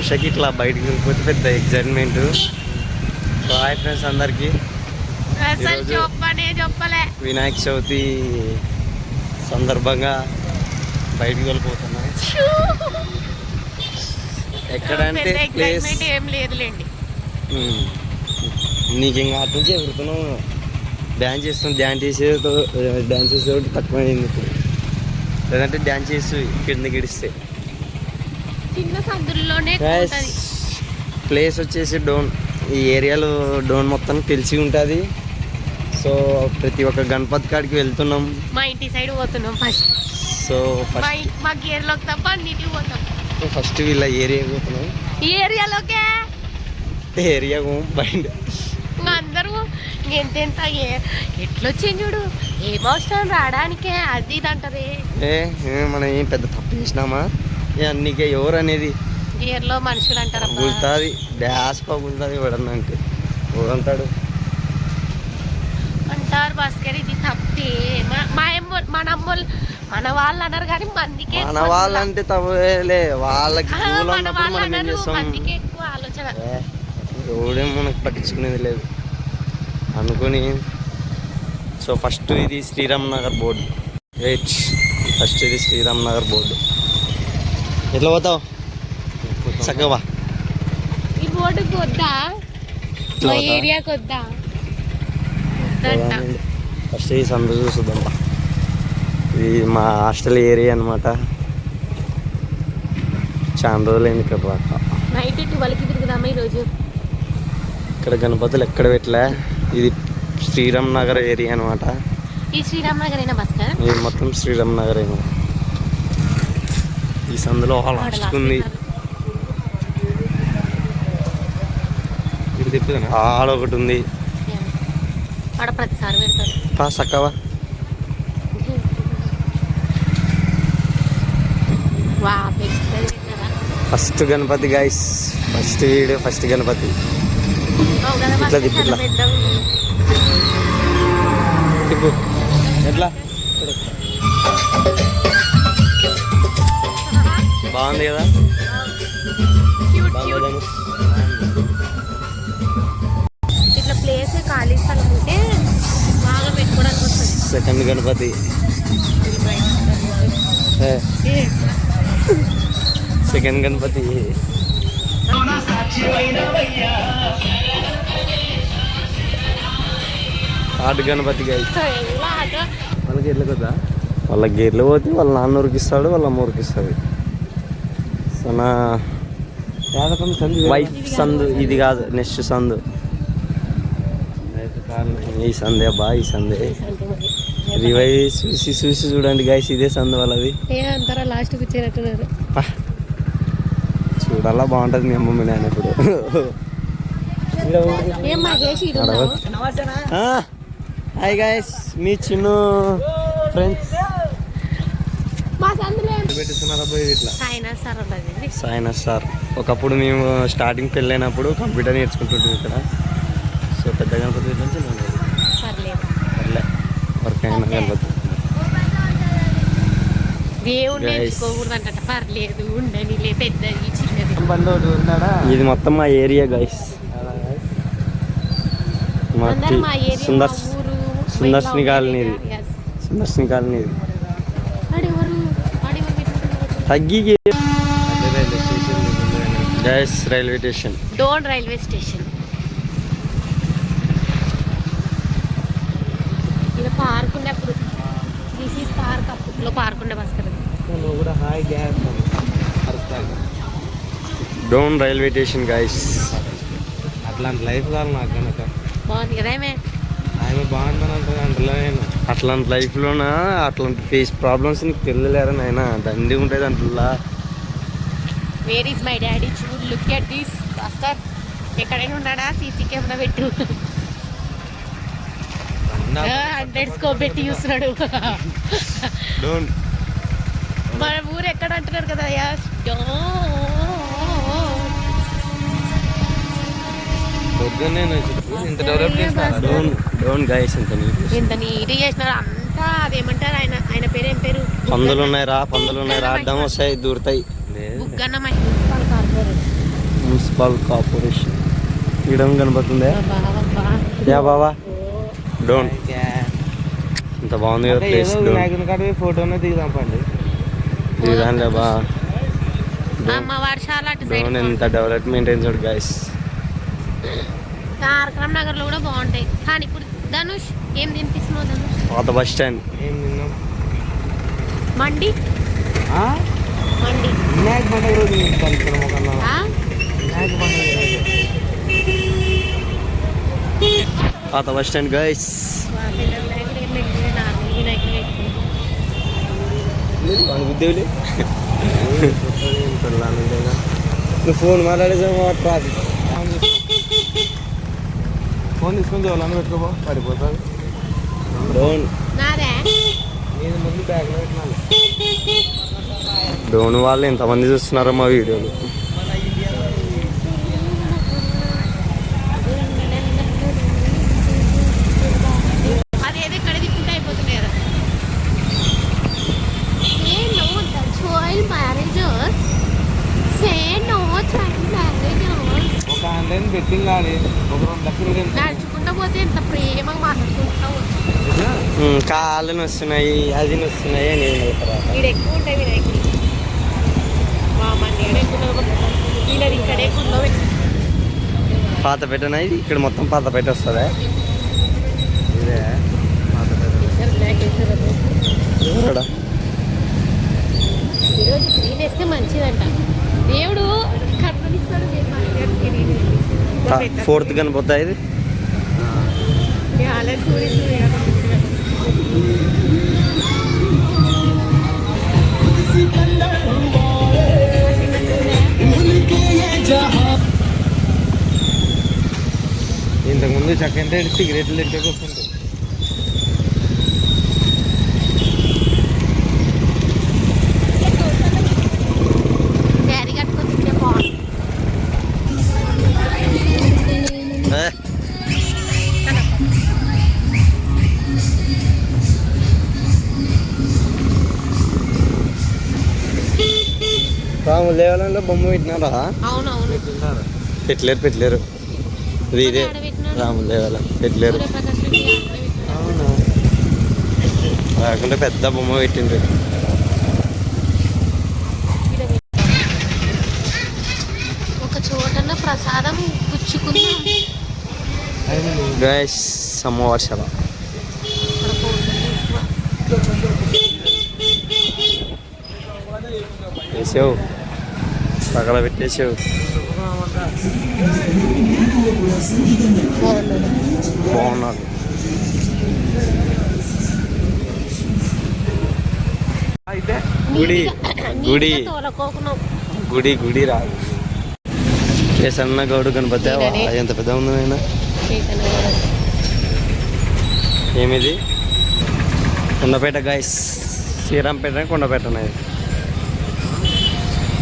ఉషకి ఇట్లా బయటికి వెళ్ళిపోతే పెద్ద ఎగ్జైట్మెంట్ హాయ్ ఫ్రెండ్స్ అందరికీ. వినాయక చవితి సందర్భంగా బయటికి వెళ్ళిపోతున్నాం. ఎక్కడంటే ప్లేస్ ఏం లేదులేండి. నీకు ఇంకా అటు నుంచి ఎగురుతున్నావు డ్యాన్స్ చేస్తాం డ్యాన్స్ చేసేది డ్యాన్స్ చేసేది తక్కువైంది ఇప్పుడు. లేదంటే డ్యాన్స్ చేస్తూ కింద గిడిస్తే చిన్న సందుల్లోనే ప్లేస్ వచ్చేసి డోన్ ఈ ఏరియాలో డోన్ మొత్తం తెలిసి ఉంటుంది. సో ప్రతి ఒక్క గణపతి కాడికి వెళ్తున్నాం. మా ఇంటి సైడ్ పోతున్నాం ఫస్ట్ సో మా గేర్లోకి తప్ప అన్నిటికి పోతాం. ఫస్ట్ వీళ్ళ ఏరియా పోతున్నాం. ఈ ఏరియాలోకే? ఏరియా బయట. అందరూ ఎంతెంత ఎట్లొచ్చింది చూడు? ఏం అవసరం రావడానికే అది ఇది అంటది మనం ఏం పెద్ద తప్పు చేసినామా? అన్నికే ఎవరు అనేది గేర్లో మనుషులు అంటారు పగులుతుంది డ్యాస్ పగులుతుంది ఎవడన్నా అంటే. ఎవడంటాడు అంటారు భాస్కర్ ఇది తప్పే. మా- మన అమ్మోళ్ళు మన వాళ్ళు అన్నారు కానీ మందికి మన వాళ్ళకి వాళ్ళు ఏం అన్నారు చేస్తాం? మందికి ఎక్కువ ఆలోచన. ఎవడేం మనకు పట్టించుకునేది లేదు. అనుకుని సో ఫస్ట్ ఇది Sriram Nagar board. Eight first ఇది శ్రీరామ్ నగర్ బోర్డు. ఎట్లా పోతావు? చక్కగా బా. ఈ బోర్డుకి వద్దా ఇట్లా మా పోతావా? ఏరియాకి వద్దా వద్దంట ఫస్ట్ ఈ సందు చూసుద్దాం. బా. ఇది మా హాస్టల్ ఏరియా అనమాట చాలా రోజులైంది ఇక్కడ రాక. నైట్ ట్వెల్వ్కి తిరుగుదామా ఈరోజు? ఇక్కడ గణపతులు ఎక్కడ పెట్టలే? ఇది శ్రీరామ్ నగర్ ఏరియా అనమాట ఈ శ్రీరామ్ నగర్ అయినా ఇది మొత్తం శ్రీరామ్ నగర్ ఏమో ఈ సందులో లాస్ట్ ఉంది ఆడ ఒకటి ఉంది ఆడ ప్రతిసారి పెడతారు పా చక్కవా వా పెట్టారా first Ganapati guys first video first Ganapati ఇట్లా తిప్పు, ఇట్లా. తిప్పు ఎట్లా బాగుంది. కదా? ఇట్లా ప్లేస్ ఖాళీ స్థలం ఉంటే బాగా పెట్టుకోవడానికి వస్తుంది. Second Ganapati. Second Ganapati. Third Ganapati వాళ్ళకి ఎట్లా కదా వాళ్ళ గేర్లు పోతే వాళ్ళ నాన్న ఉరికిస్తాడు వాళ్ళ అమ్మ ఉరికిస్తుంది వైఫ్ సందు ఇది కాదు నెక్స్ట్ సందు ఈ సందే అబ్బా ఈ సందే. రివైజ్ చూసి చూసి చూడండి గైస్ ఇదే సందు వాళ్ళది. లాస్ట్ కూర్చోనట్టున్నారు పా. చూడాలా బాగుంటుంది మీ అమ్మమ్మ నేను ఇప్పుడు. హాయ్ గైస్ మీ చిన్ను ఫ్రెండ్స్ సాయినా సార్ ఒకప్పుడు మేము స్టార్టింగ్ పెళ్ళైనప్పుడు కంప్యూటర్ నేర్చుకుంటుంటాం ఇక్కడ. సో పెద్ద గణపతి నుంచి పర్లే. వర్క్ అయిన గణపతి. ఇది మొత్తం మా ఏరియా గైస్ మా సుందర్శిని కాలనీ ఇది. సుందర్శిని కాలనీ ఇది? తగ్గి guys railway station Dhone railway station ఇది పార్క్ ఉండే అప్పుడు దిస్ ఈస్ పార్క్ అప్పట్లో పార్క్ ఉండే Bhaskar Dhone railway station guys అట్లాంటి లైఫ్ కాదు నాకు కనుక బాగుంది కదా ఏమే ఆమె బాగుందని అంటలే నేను. అట్లాంటి లైఫ్లోన అట్లాంటి ఫేస్ ప్రాబ్లమ్స్ నీకు తెలియలేరు నాయన? దండి ఉంటుంది అంటుల్లా వేర్ ఈస్ మై డాడీ చూడ్ లుక్ ఎట్ దిస్ భాస్కర్ ఎక్కడైనా ఉన్నాడా? సీసీ కెమెరా పెట్టు. హండ్రెడ్ స్కోప్ పెట్టి చూస్తున్నాడు. మన ఊరు ఎక్కడ అంటున్నారు కదా అయ్యా? పొద్దున్నే ఇంత డెవలప్ చేస్తారా డోన్ డోన్ గైస్ ఇంత నీట్ ఎంత నీట్ చేసినారు అంతా అదేమంటారు ఆయన ఆయన పేరు ఏం పేరు? పందులు ఉన్నాయి రా పందులు ఉన్నాయి రా అడ్డం వస్తాయి దూరుతాయి. Municipal corporation. ఈడం కనబడుతుందా యా బాబా డోంట్ ఇంత బాగుంది కదా ప్లేస్ డోంట్ వినాయకుని కాడ ఫోటోనే దిగుదాం పండి దిగుదాంలే బా. డోంట్ సైడ్ ఎంత డెవలప్మెంట్ అయింది చూడు గైస్ నగర్లో కూడా బాగుంటాయి. కానీ ఇప్పుడు ధనుష్ ఏం తినిపిస్తున్నావు ధనుష్? పాత బస్ స్టాండ్? ఏం తిన్నాం? మండి. ఆ? మండి. వినాయక పండుగ రోజు నేను కలుపుతున్నాం ఒక అన్న. ఆ? వినాయక పండుగ రోజు. పాత బస్ స్టాండ్ గైస్ వాళ్ళ వినాయకుడు ఏం పెట్టలేదు, నార్మల్ వినాయకుడు పెట్టలేదు. బుద్ధి ఏం కొత్తది ఏం పెళ్ళాలి లేదా? నువ్వు ఫోన్ మాట్లాడేసాము ట్రాఫిక్ ఫోన్ తీసుకొని జోలాన్ని పెట్టుకోబో పడిపోతుంది డోన్. నాదే. నేను ముందు బ్యాగ్లో పెట్టినాను. డోన్ వాళ్ళు ఎంతమంది చూస్తున్నారో మా వీడియోలు. ఒక ఆన్లైన్ బెట్టింగ్ ఆడి ఒక రెండు లక్షలు కనుక నడుచుకుంటా పోతే ఎంత ప్రేమగా మాట్లాడుకుంటా కాళ్ళు వస్తున్నాయి అది వస్తున్నాయి అని ఏం చెప్తారా? వీడు ఎక్కువ ఉంటాయి వినాయకుడు మా మంది ఎక్కువ వీళ్ళది ఇక్కడే గుళ్ళో పెట్టి పాత పెట్టనా ఇది? ఇక్కడ మొత్తం పాత పెట్ట వస్తుందా? ఇదే పాత ఈరోజు వేస్తే మంచిదంట. దేవుడు ఫోర్త్ కనిపోతా ఇది? ఇంతకుముందు సెకండ్ హ్యాండ్ సిగరెట్లు తింటే వస్తుంటాయి లేవాలంటే బొమ్మ పెట్టినారా? పెట్టలేరు పెట్టలేరు. ఇది ఇదే ఆడ పెట్టినారు. రాము లేవాల పెట్టలేరు. అవునా? లేకుంటే పెద్ద బొమ్మ పెట్టినాడు. ఒక చోటన ప్రసాదం గైస్ పోతుంది ఎక్కువ. బాగున్నాడు అయితే గుడి గుడి. గుడి గుడి రాదు. ఏ సన్న గౌడు కనపతే ఈడనే. ఎంత పెద్ద ఉంది గారు. ఏమిది? కొండపేట గైస్ శ్రీరాంపేట కొండపేట అనేది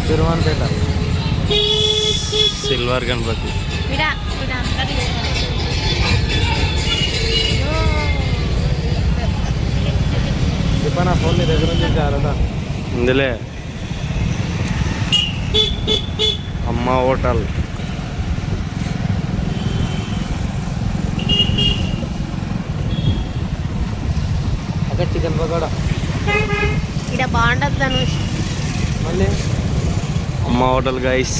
తిరువనపేట. సిల్వర్ గణపతి. ఇందులే అమ్మ హోటల్. అక్కడ చికెన్ పకోడా. బాగుండదు ధనుష్. మళ్ళీ? అమ్మ హోటల్ గైస్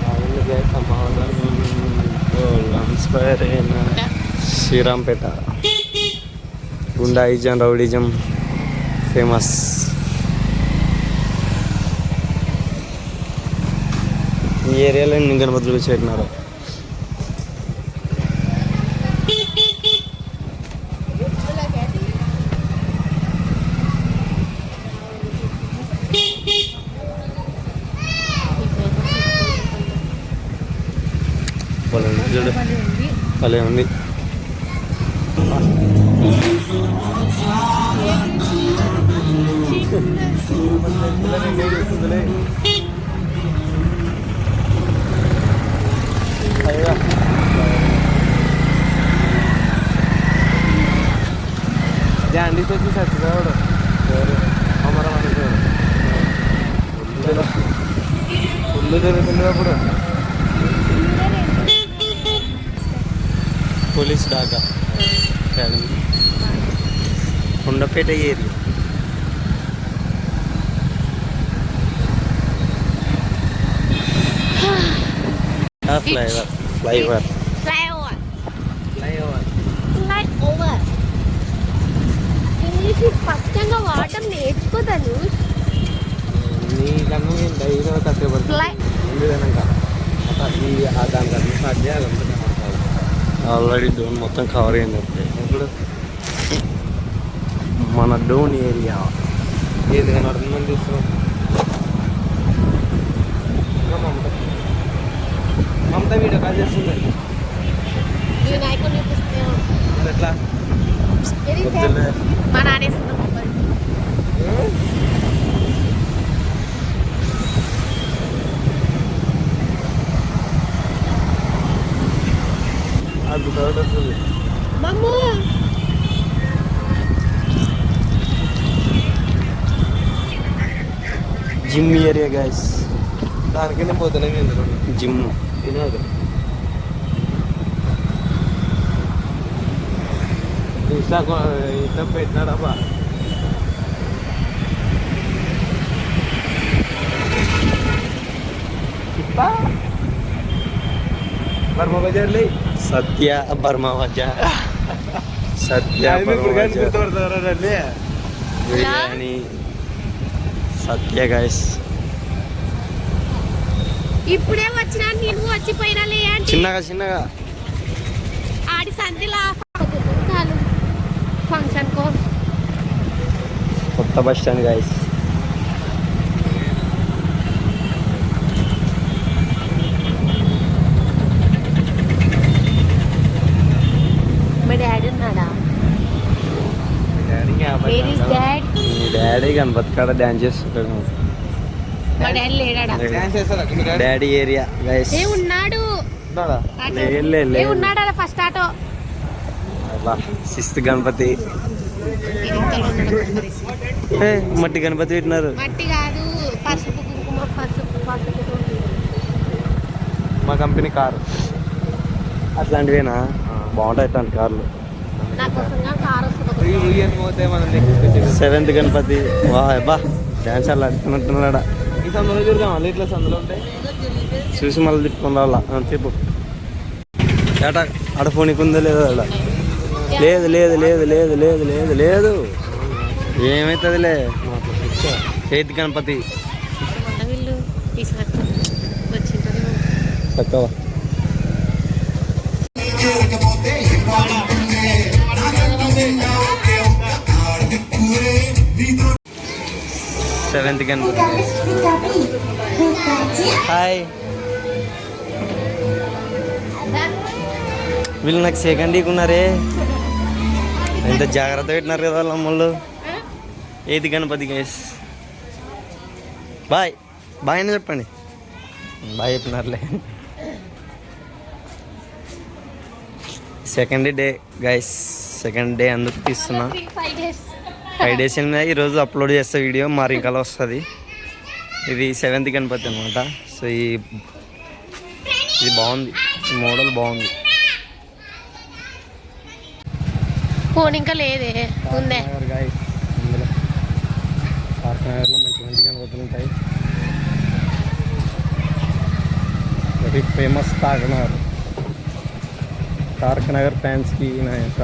బాగుంది guys, Amma hotel. Srirampet goondaism rowdyism famous ఈ ఏరియాలో ఎన్ని గణపతులు పెట్టినారు భలే ఉంది చూడు. जांडी तो जी सच का और हमारा मान के फुल्ल दे रहे पूरा പോലീസ് ഡാക്ക കൊണ്ടപ്പേട്ട കയറി Ah నేర్చుకోదాను నీ కన్నా నేను డైలీ కష్టపడుతుంది ఫ్లై ఎందుకనక ఈ ఆ దాని కన్నా స్టార్ట్ చేయాలి అనుకుంటున్నాను ఆల్రెడీ డోన్ మొత్తం కవర్ అయింది ఇప్పుడు మన డోన్ ఏరియా ఏది కనబడుతుందని తీసుకున్నాం ఇంకా మమత మమత వీడియో కాల్ చేస్తుంది ఈ నాయకుడిని చూపిస్తాను మరి ఎట్లా పొద్దున్నే మా నానేస్తున్న మొబైల్ అది థర్డ్ వస్తుంది మమ్ము జిమ్ ఏరియా గైస్ దానికి Binaga. Isa ko, itapit na raba. Sipa! Barma Bajar lay. Satya Barma Bajar. Satya Barma Bajar. Biryani. Satya guys. ఇప్పుడే వచ్చినా నేను వచ్చిపోయినా లే అంటే చిన్నగా చిన్నగా. ఆడి సంధిలా ఫంక్షన్ కో. కొత్త బస్ స్టాండ్ గైస్ మా డాడీ గణపతి కాడ డ్యాన్స్ చేస్తుంటాడు. డాడీ ఏరియా గైస్ ఏ ఉన్నాడు. ఏ ఉన్నాడా ఫస్ట్ ఆటో? సిస్త్ గణపతి. మట్టి గణపతి పెట్టినారు. మట్టి కాదు పసుపు కుంకుమ పసుపు పసుపు మా కంపెనీ కారు. అట్లాంటివేనా? బాగుంటాయి అట్లాంటి కార్లు. సెవెంత్ గణపతి. వా బా డ్యాన్స్ అలా అడుగుతున్నట్టున్నాడా సందులో తిరుగుతాం మళ్ళీ ఇట్లా సందులో ఉంటాయి. చూసి మళ్ళీ తిప్పుకుని రావాలా? తిప్పు ఏటా? ఆడ ఫోన్కి ఉందో లేదో ఆడ? లేదు లేదు లేదు లేదు లేదు లేదు లేదు. ఏమవుతుందిలే ఎయిత్ గణపతి? చక్కవా? గణపతి హాయ్ వీళ్ళు నాకు సెకండ్ ఉన్నారే ఎంత జాగ్రత్త పెట్టినారు కదా వాళ్ళ అమ్మళ్ళు. ఏది గణపతి గైస్ బాయ్. బాయ్ అని చెప్పండి. Bye చెప్పినారులే. Second day guys second day అందుకు తీస్తున్నా. ఫైవ్ డేస్ అయినా ఈరోజు అప్లోడ్ చేస్తా వీడియో మా రింకాలో వస్తుంది. ఇది సెవెంత్ గణపతి అనమాట సో ఈ ఇది బాగుంది. ఈ మోడల్ బాగుంది. ఫోన్ ఇంకా లేదే. ఉందే. నగర్ guys, ఇందులో. పార్క్ నగర్లో మంచి మంచి గణపతులు ఉంటాయి. వెరీ ఫేమస్ తారక నగర్ తారక నగర్ ఫ్యాన్స్కి నా యొక్క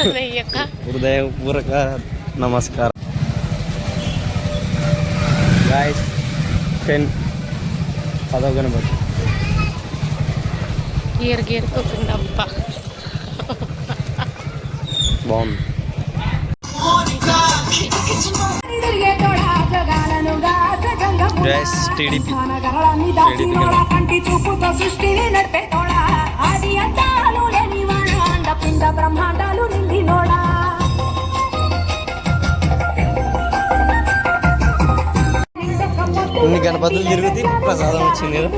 హృదయపూర్వక నమస్కారం. గాయస్ టెన్ పదవ గణపతి. గీర్ గీర్ బాగుంది. కదా. కంటి చూపుతో సృష్టిని నడిపేటోడా ఆది అంతాలు లేనివాడా అండపిండ బ్రహ్మాండాలు నిండినోడా? ఇన్ని గణపతులు తిరుగుతూ ప్రసాదం వచ్చింది కదా.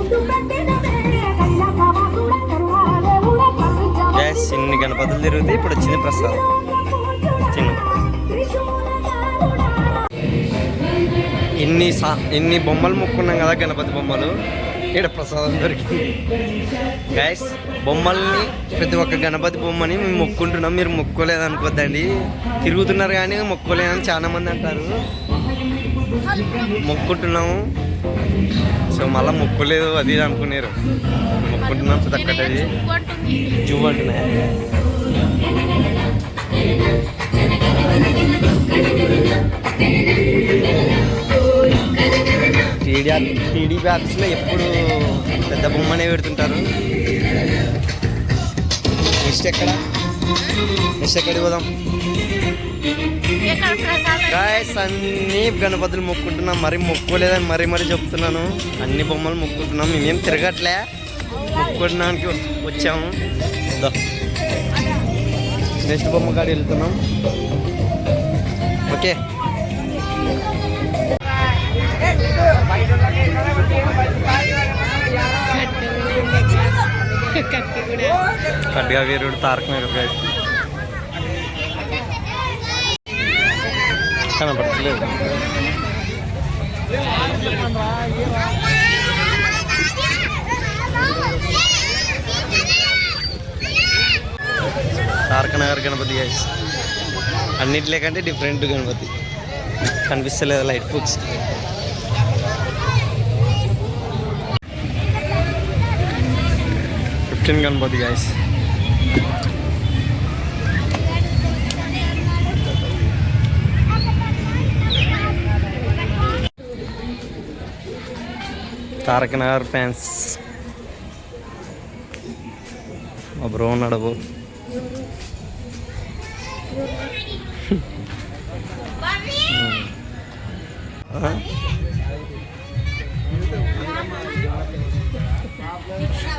గ్యాస్ ఇన్ని గణపతులు తిరుగుతాయి ఇప్పుడు వచ్చింది ప్రసాదం. చిన్న. ఇన్ని సా ఇన్ని బొమ్మలు మొక్కున్నాం కదా గణపతి బొమ్మలు. ఇక్కడ ప్రసాదం దొరికింది. గైస్ బొమ్మల్ని ప్రతి ఒక్క గణపతి బొమ్మని మేము మొక్కుంటున్నాం. మీరు మొక్కోలేదు అనుకోద్దండి తిరుగుతున్నారు కానీ మొక్కోలేదని చాలా మంది అంటారు. మొక్కుంటున్నాము. సో మళ్ళీ మొక్కలేదు అది ఇది అనుకున్నారు మొక్కుంటున్నాం సో ఒక్కటి అది. జూ అంటున్నాయి టీడీ టీడీ బ్యాగ్స్లో ఎప్పుడు పెద్ద బొమ్మనే పెడుతుంటారు. నెక్స్ట్ ఎక్కడ? నెక్స్ట్ ఎక్కడికి పోదాం? గాయస్ అన్ని గణపతులు మొక్కుంటున్నాం మరి మొక్కోలేదని మరీ మరీ చెప్తున్నాను. అన్ని బొమ్మలు మొక్కుంటున్నాం మేమేం తిరగట్లే. మొక్కుకోవడానికి వచ్చాము. నెక్స్ట్ బొమ్మ కాడ వెళ్తున్నాం. ఓకే ఖడ్గా వీరుడు తారక నగర్ గారు. కనపడట్లేదు. తారక నగర్ గణపతి గైస్ అన్నిట్లే కంటే డిఫరెంట్ గణపతి. కనిపిస్తలేదు light foods fifteen Ganapati guys Taraka Nagar fans. మా బ్రో ఉన్నాడు బ్రో.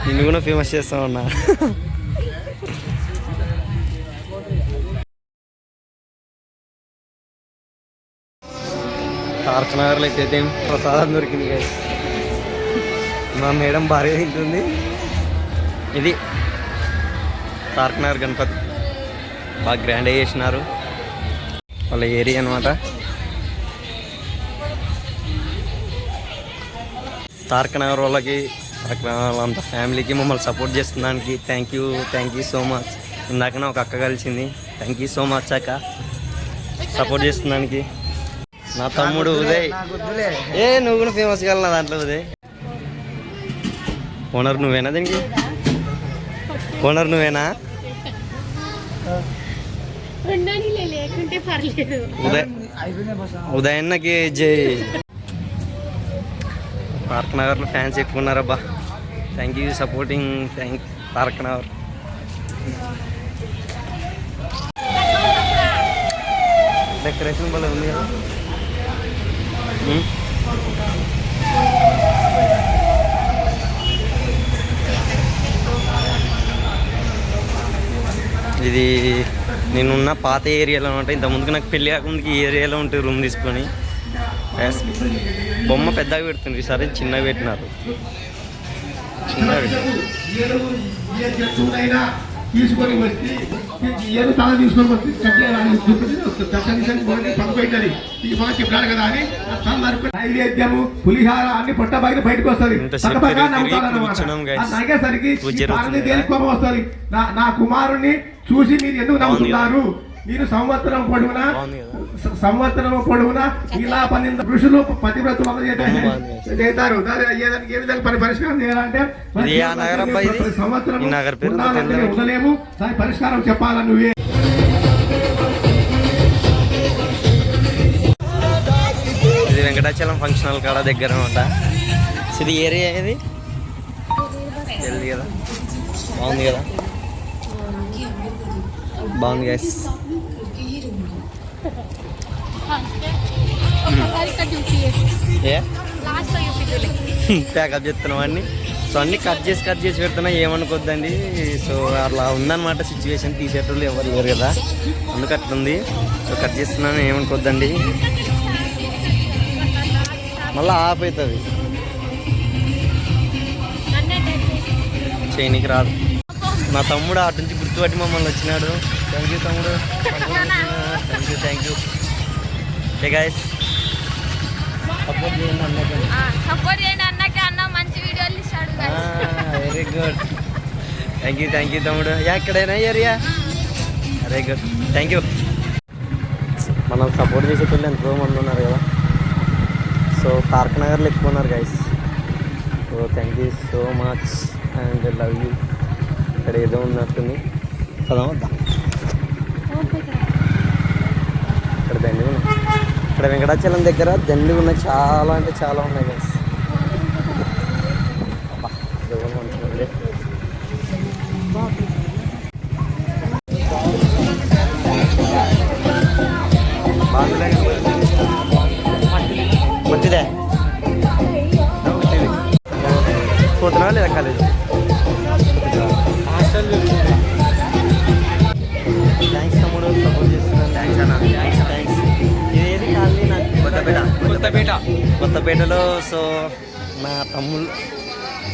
నిన్ను కూడా ఫేమస్ చేస్తా ఉన్నా. తారక నగర్లో అయితే ఏం ప్రసాదం దొరికింది మా మేడం భారీగా తింటుంది. ఇది తారక నగర్ గణపతి. బాగా గ్రాండ్ చేసినారు. వాళ్ళ ఏరియా అనమాట తారక నగర్ వాళ్ళకి వాళ్ళంతా ఫ్యామిలీకి మమ్మల్ని support చేస్తున్నానికి thank you thank you so much ఇందాకనే ఒక అక్క కలిసింది. థ్యాంక్ యూ సో మచ్ అక్క. సపోర్ట్ చేస్తున్నానికి నా తమ్ముడు ఉదయ్. ఏ నువ్వు కూడా ఫేమస్ కావాలి నా దాంట్లో ఉదయ్. ఓనర్ నువ్వేనా దీనికి? ఓనర్ నువ్వేనా? ఉదయ్. ఉదయన్నకి జై. తారక్ నగర్లో ఫ్యాన్స్ ఎక్కువ ఉన్నారబ్బా. Thank you supporting thank Tarak Nagar decoration భలే ఉంది కదా. Hmm? ఇది నేనున్న పాత ఏరియాలో అనమాట ఇంతకుముందుకు నాకు పెళ్ళి కాకముందుకు ఈ ఏరియాలో ఉంటే రూమ్ తీసుకొని బొమ్మ పెద్దగా పెడుతుంది ఈసారి చిన్నగా పెట్టినారు. తీసుకొని వస్తే ఏదో తల తీసుకొని పక్క పెట్టాలి ఈ బాగా చెప్పాడు కదా అని నైవేద్యము పులిహార అన్ని పొట్ట బయట బయటకు వస్తుంది. ఇంతసేపు పక్క పక్క తిరిగి నవ్వుతారన్నమాట. కూర్చున్నాం guys. ఆ నరికేసరికి పూజ ఈ జరుగుతుంది పాలని కదా. దేనికి కోపం వస్తుంది. నా నా కుమారుణ్ణి చూసి మీరు ఎందుకు నవ్వుతున్నారు మీరు సంవత్సరం పొడవునా సంవత్సరం పొడవునా? ఇలా పన్నెండు ఋషులు పతివ్రతులు చేస్తారు. ఏ విధంగా పరి పరిష్కారం చేయాలంటే ఇది? ఇది? సంవత్సరం. ఉండలేము. దాని పరిష్కారం చెప్పాలని నువ్వే. ఇది వెంకటాచలం ఫంక్షన్ హాల్ కాడ దగ్గర అనమాట ఇది ఏరియా ఏది? తెలియదు కదా. బాగుంది కదా? బాగుంది గైస్ ప్యాకప్ చేస్తున్నాం అన్ని. సో అన్ని కట్ చేసి కట్ చేసి పెడుతున్నా ఏమనుకోద్దండి? సో అలా ఉందన్నమాట సిచ్యువేషన్ తీసేటోళ్ళు ఎవరు లేరు కదా. అందుకు అట్లుంది సో కట్ చేస్తున్నాను ఏమనుకోద్దండి? మళ్ళీ ఆఫ్ అవుతుంది చేయనికి రాదు. నా తమ్ముడు అటు నుంచి గుర్తుపట్టి మమ్మల్ని వచ్చినాడు. థ్యాంక్ యూ తమ్ముడు. థ్యాంక్ యూ థ్యాంక్ యూ ఏ గాయస్ సపోర్ట్ చేయండి అన్నకి సపోర్ట్ చేయండి అన్నకి అన్న మంచి వీడియోలు ఇస్తాడు very good thank you thank you తమ్ముడు. యా ఎక్కడైనా area? Very good thank you మనం సపోర్ట్ చేసే పిల్లలు ఎంతో మంది ఉన్నారు కదా. సో తారక నగర్లో ఎక్కువ ఉన్నారు guys so thank you so much and love you ఇక్కడ ఏదో ఉన్నట్టుంది. కదా వద్దా? ఇక్కడ దండి ఇక్కడ వెంకటాచలం దగ్గర దండి ఉన్నాయి. చాలా అంటే చాలా ఉన్నాయి గైస్ కొత్తపేటలో సో నా తమ్ముళ్ళు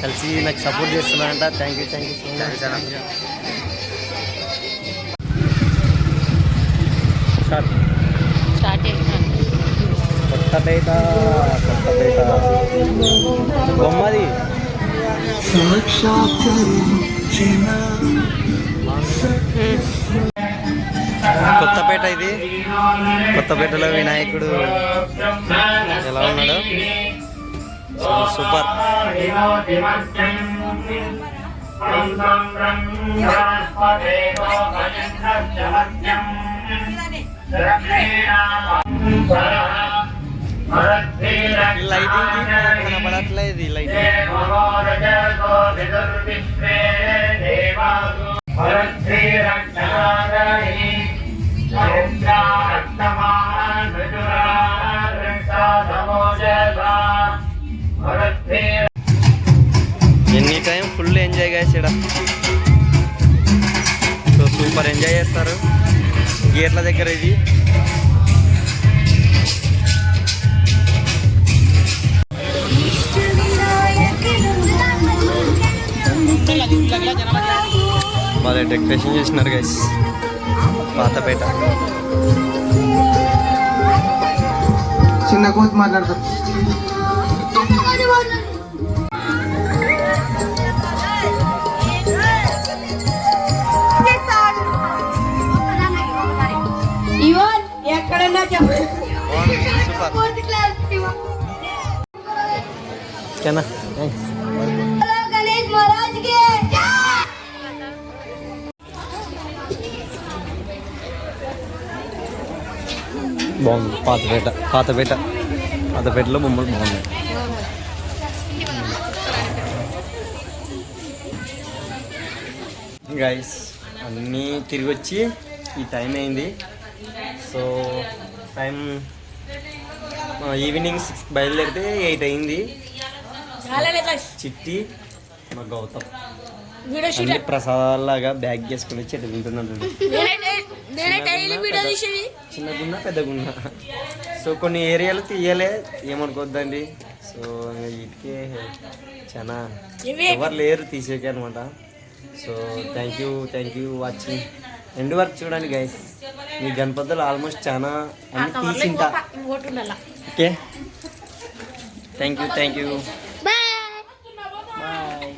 కలిసి నాకు సపోర్ట్ చేస్తున్నారంట. Thank you thank you so much start Kothapet Kothapet. బొమ్మది. Kothapet ఇది. కొత్తపేటలో వినాయకుడు ఎలా ఉన్నాడు? So super. ఈ లైటింగ్కి కనపడట్లేదు lighting any time full enjoy guys ఇక్కడ సో సూపర్ ఎంజాయ్ చేస్తారు. గేట్ల దగ్గర ఇది. బాగా డెకరేషన్ చేసినారు గైస్ పాతపేట. చిన్న కోతి మాట్లాడతారు ఇవన్ ఎక్కడన్నా చెప్పు. సూపర్. బాగుంది. పాతపేట పాతపేట పాతపేటలో బొమ్మలు బాగున్నాయి. గైస్ అన్నీ తిరిగి వచ్చి ఈ టైం అయింది. సో టైం ఈవినింగ్ సిక్స్ బయలుదేరితే ఎయిట్ అయింది. చిట్టి మా గౌతమ్. అన్ని ప్రసాదాలాగా బ్యాగ్ చేసుకుని వచ్చి అటు తింటున్నాడు చిన్నగున్నా పెద్దగున్నా సో కొన్ని ఏరియాలు తీయలే ఏమనుకోవద్దండి సో వీటికే చాలా ఎవరు లేరు తీసేకి అనమాట. So thank you thank you watching end వరకు చూడండి గైస్ మీ గణపతులు ఆల్మోస్ట్ చాలా అన్ని తీసింటా. Okay. Thank you thank you bye